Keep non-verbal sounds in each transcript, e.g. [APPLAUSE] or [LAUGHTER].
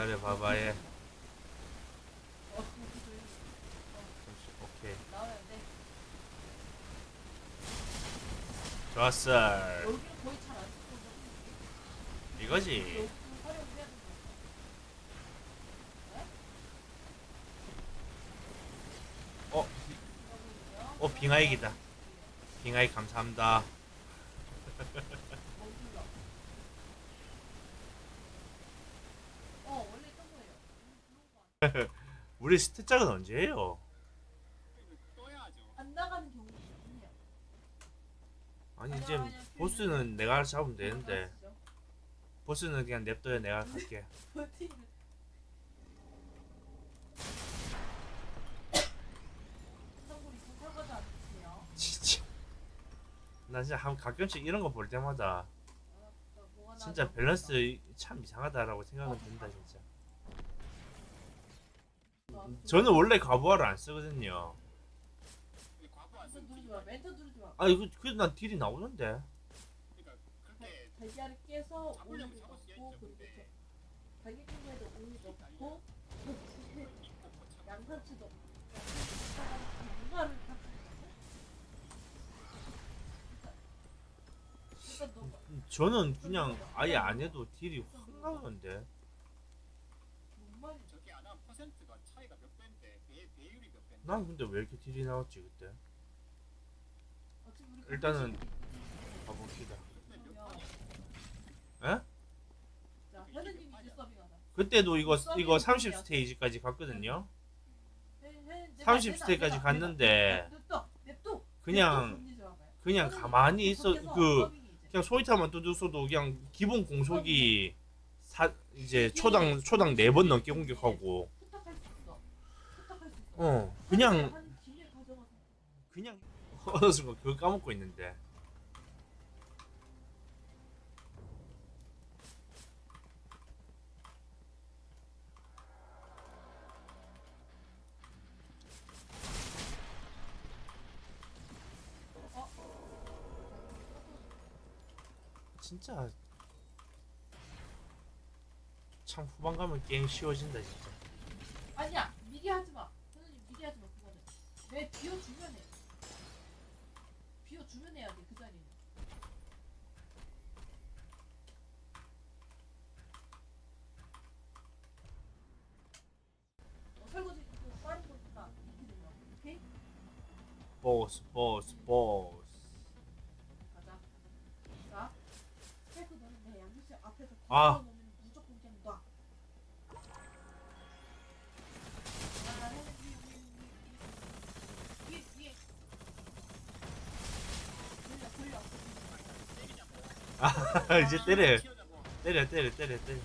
기다려 봐봐 얘. 어, 그거 잠시 오케이. 나와야 돼. 좋았어. 이거지. 활용해야 되는 어. 어 빙하액이다. 빙하액 감사합니다. [LAUGHS] 뭐 불러? 어, 원래 있던 거예요. 음, 그런 거 안- [LAUGHS] 우리 스탯짝은 언제예요? 떠야죠. 안 나가는 경우도 있군요. 아니 이제 보스는 내가 잡으면 되는데? 보스는 그냥 냅둬요 내가 [LAUGHS] 갈게. 버티는. 참고로 이거 사과도 안 드세요. 진짜. 나 진짜 한 가끔씩 이런 거 볼 때마다 아, 나 뭐가 진짜 밸런스 참 이상하다라고 생각은 든다 진짜. 저는 원래 가부화를 안 쓰거든요. 쓴 누르지 마. 멘트 누르지 마. 아 이거 그래도 난 딜이 나오는데. 저는 그냥 아예 안 해도 딜이 확 나오는데. 뭔 하면 퍼센트가 차이가 몇 배인데 배, 배율이 몇 배인데 난 근데 왜 이렇게 딜이 나왔지 그때? 어차피 우리 일단은 가봅시다. 몇 에? 자 현우님이 이제 서빙하다. 그때도 이거 이거 30 스테이지까지 갔거든요. 30 스테이지까지 갔는데 냅둬 냅둬. 그냥 그냥 가만히 있어 그 그냥 소이타만 뜯었어도 그냥 기본 공속이 사 이제 초당 초당 네 번 넘게 공격하고 부탁할 수 있어. 부탁할 수 있 어. 어 그냥 그냥 어느 순간 그거 까먹고 있는데 진짜 참 후반 가면 게임 쉬워진다 진짜 아니야 미리 하지 마. 선생님 미리 하지 마 그거는. 왜 비워주면 해. 비워주면 해야 돼 그 자리는. 어, 설거지 그 빠른 거 있다. 이렇게 되면 오케이? 보스 보스 보스 가자. 자, 스테이크 너는 내 양념실 앞에서 아. 아 이제 때려. 때려 때려 때려 때려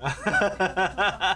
[LAUGHS]